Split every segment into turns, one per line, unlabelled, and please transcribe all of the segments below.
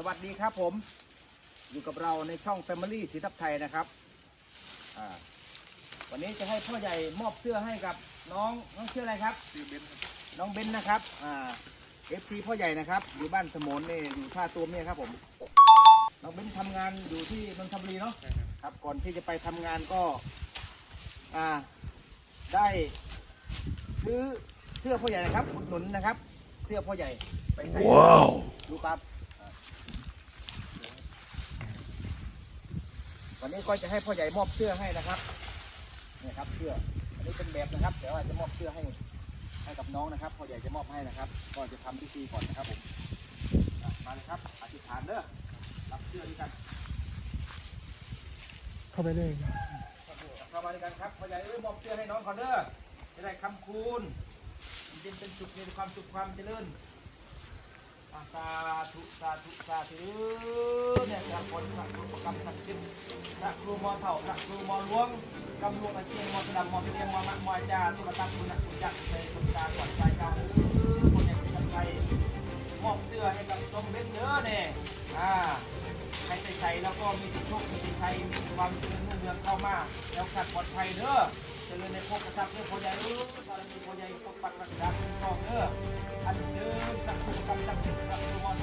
สวัสดีครับผม อยู่กับเราในช่อง Family สีทับไทยนะครับอ่าวันนี้จะให้พ่อใหญ่มอบเสื้อให้กับน้องน้องชื่ออะไรครับ น้องเบนนะครับอ่าเอฟซีพ่อใหญ่นะครับ อยู่บ้านสมนนี่อยู่ท่าตูมเนี่ยครับผม น้องเบนทำงานอยู่ที่นนทบุรีเนาะครับ ก่อนที่จะไปทำงานก็อ่าได้ซื้อเสื้อพ่อใหญ่นะครับอุดหนุนนะครับ เสื้อพ่อใหญ่ไปใส่ดูครับ วันนี้ก็จะให้พ่อใหญ่มอบเสื้อให้นะครับนี่ครับเสื้ออันนี้เป็นแบบนะครับแต่ว่าจะมอบเสื้อให้ให้กับน้องนะครับพ่อใหญ่จะมอบให้นะครับ ก็จะทำพิธีก่อนนะครับผมอะมาเลยครับอธิษฐานเด้อรับเสื้อด้วยกัน
เข้าไปเลย
เข้ามาด้วยกันครับพ่อใหญ่เอ้ยมอบเสื้อให้น้องก่อนเด้อจะได้คำคูณยินเป็นสุขมีความสุขความเจริญอะ สาธุสาธุสาธุเนี่ยพระคนพระครูประกำศักดิ์สิทธิ์พระครูมอเถ่าพระครูมอหลวงกำลวงอาเชียงมอสดำมอเทียงมอมัดมอจ่าตุกตักคุณนักคุณจักรในสมตาก่อนใจเจ้าคนอย่างเป็นใจมอบเสื้อให้กับตรงเบ็ดเด้อเนี่ยอ่าให้ใส่ใส่แล้วก็มีโชคมีชัยมีความเจริญรุ่งเรืองเข้ามาแล้วขัดปลอดภัยเด้อเจริญในภพกษัตริย์เด้อพ่อใหญ่เออบารมีพ่อใหญ่ปกปักรักษาคุ้มครองเด้ออันเดิม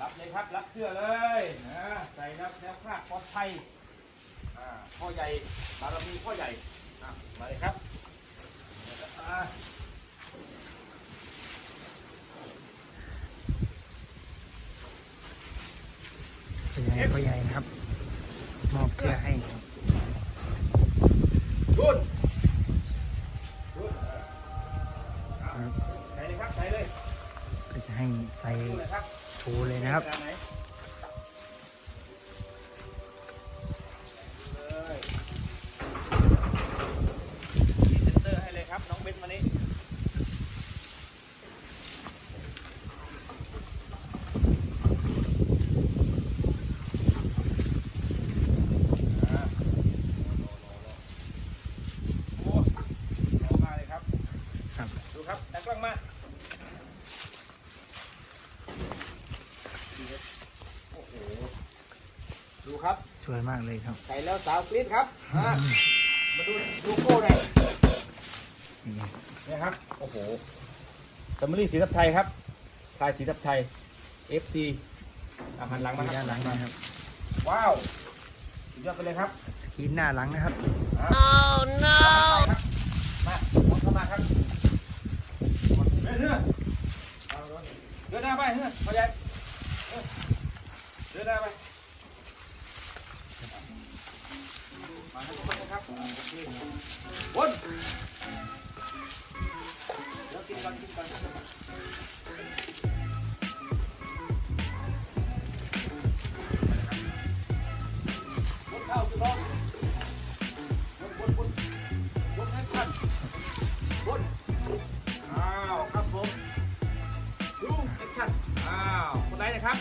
รับเลยครับ รับเสื้อเลยนะใส่แล้วแล้วคลาดปลอดภัยอ่าพ่อใหญ่บารมีพ่อใหญ่อะมาเลยครับอ่า
เป็นยังไงพ่อใหญ่นะครับ มอบเสื้อให้
ดุนดุน
ครับ
ใส่เลยครับใส่เลย
ก็จะให้ใส่
ดูเลยครับ
โชว์เลยนะครับ
ด้านไหนเลยมีเซ็นเตอร์ให้เลยครับน้องเบนมานี่อ่าโอ้รอมาเลยครับ
ครับ
ดูครับแต่กล้องมาโอ้โหดูครับ
สวยมากเลยครับ
ใส่แล้วสาวกรี๊ดครับอะมาดูดูโก้หน่อย
นี่
นี่ครับ โอ้โหซัมมอรี่สีทับไทยครับทายสีทับไทย FC อะหันหลังมาครับ
ด้านหลังนะครับ
ว้าวสุดยอดไปเลยครับ
สกรีนหน้าหลังนะครับ
oh no มาเข้ามาครับ เฮ้ยเดินหน้าไปเฮ้ยเข้าใจเดินหน้าไปมาทุกคนนะครับวนเดี๋ยวกินกันกินกันวนเข้าจุดลง ครับ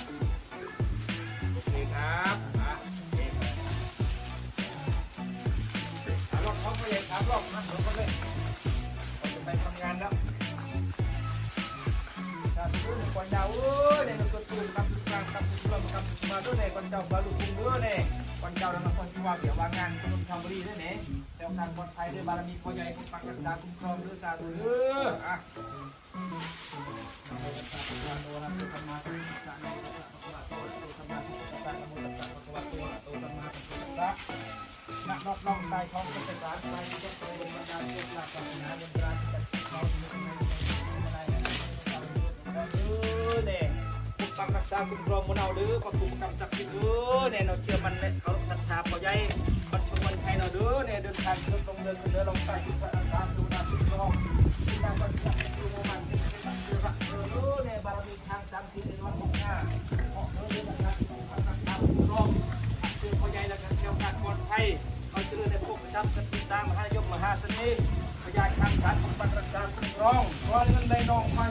โอเคครับอะโอเคถามรอบท้องไปเลยครับรอบนะรอบเลยเราจะไปทำงานแล้วถ้าซื้อนึ่งคนยาวเอ้ยเนี่ยเราตูนกับกลางกับกลางกับมาด้วยเนี่ยคนเจ้าบาลูกุ้งด้วยเนี่ย คนเจ้าดังคนที่ว่าเดี๋ยวว่างานคนทำบริด้วยเนี่ยแต่ทางคนไทยด้วยบารมีพ่อใหญ่คนปักรักษาคุ้มครองด้วยสาธุเด้ออะนักนอกน้องใจของเป็นสารใจยกตัวลงมาดานเพื่อหลักศาสนาเงินตราที่จะเราอยู่ ปกปักรักษาคุ้มครอมเอาเด้อประกุมกำจับกินเด้อเนี่ยเราเชื่อมันเนี่ยเขาศรัทธาพอใหญ่บรรทุมันใครเราเด้อเนี่ยเดินทางเดินตรงเดินเดินลงใต้ที่พระอาจารย์ดูนาคุ้มครองที่นั่งบรรจับดูโมมันที่เป็นเรื่องเออเนี่ยบารมีทางสามสิบในวันหกห้าออกเออเดินทางปกปักรักษาคุ้มครองคือพอใหญ่แล้วกันเที่ยวการปลอดภัยเขาเจริญในพวกประจำสติตามมหายกมหาเสน่ห์พยายามการปฏิบัติรักษาคุ้มครองเพราะเงินในนองมา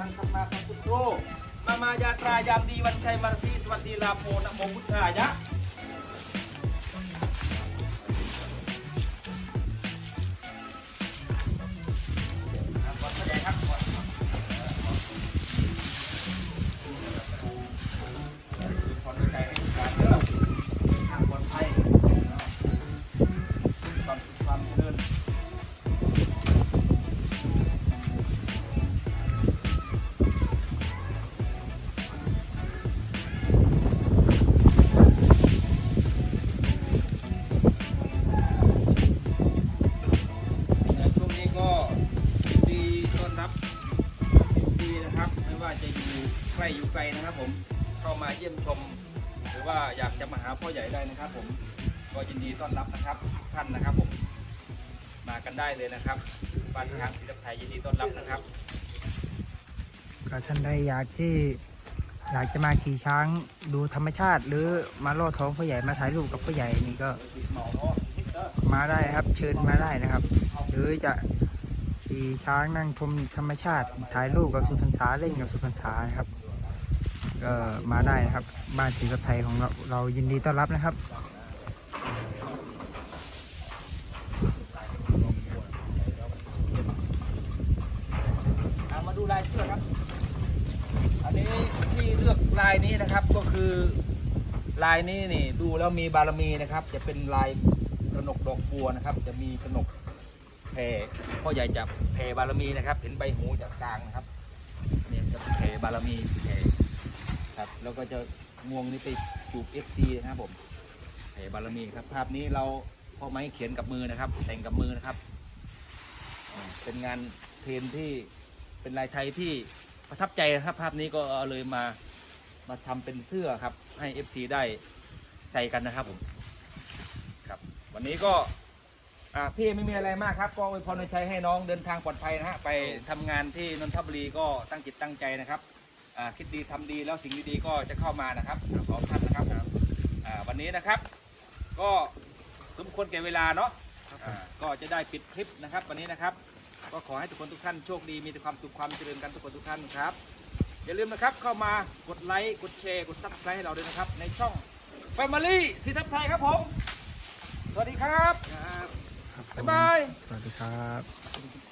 ห้าทางสัมมาสัมพุทโธมามายาตรายามดีวันชัยมารสีสวัสดีลาโพนะโมพุทธายะ ไกลนะครับ ผมเข้ามาเยี่ยมชม หรือว่าอยากจะมาหาพ่อใหญ่ได้นะครับ ผมก็ยินดีต้อนรับนะครับทุกท่านนะครับ ผมมากันได้เลยนะครับบ้านช้างศิลปไทยยินดีต้อนรับนะครับ
ก็ท่านใดอยากที่อยากจะมาขี่ช้างดูธรรมชาติ หรือมาล่อท้องพ่อใหญ่มาถ่ายรูปกับพ่อใหญ่นี่ก็มาได้ครับเชิญมาได้นะครับ หรือจะขี่ช้างนั่งชมธรรมชาติถ่ายรูปกับสุพรรณษาเล่นกับสุพรรณษานะครับ ก็มาได้นะครับ บ้านศรีสะไทยของเราเรายินดีต้อนรับนะครับ
มาดูลายเสื้อครับ อันนี้ที่เลือกลายนี้นะครับก็คือลายนี้นี่ดูแล้วมีบารมีนะครับ จะเป็นลายกระหนกดอกบัวนะครับ จะมีกระหนกแผ่พ่อใหญ่จะแผ่บารมีนะครับ เห็นใบหูจากกลางนะครับเนี่ยจะแผ่บารมีแผ่ ครับ แล้วก็จะงวงนี้ไปจูบเอฟซีนะครับผมแผ่บารมีครับ ภาพนี้เราพ่อไม้เขียนกับมือนะครับ แต่งกับมือนะครับ เป็นงานเทนที่เป็นลายไทยที่ประทับใจนะครับ ภาพนี้ก็เลยมามาทำเป็นเสื้อครับ ให้ FC ได้ใส่กันนะครับผมครับ วันนี้ก็พี่ไม่มีอะไรมากครับก็อวยพรในชัยให้น้องเดินทางปลอดภัยนะฮะไปทำงานที่นนทบุรีก็ตั้งจิตตั้งใจนะครับ คิดดีทำดีแล้วสิ่งดีๆก็จะเข้ามานะครับขอท่านนะครับผมอ่าวันนี้นะครับ ก็สมควรแก่เวลาเนาะอ่าก็จะได้ปิดคลิปนะครับ วันนี้นะครับ ก็ขอให้ทุกคนทุกท่านโชคดีมีแต่ความสุขความเจริญกันทุกคนทุกท่านครับอย่าลืมนะครับเข้ามากดไลค์กดแชร์กดซับสไครต์ให้เราด้วยนะครับ ในช่อง Family สีทับไทยครับผม สวัสดีครับ
ครับผม
บ๊ายบาย
สวัสดีครับ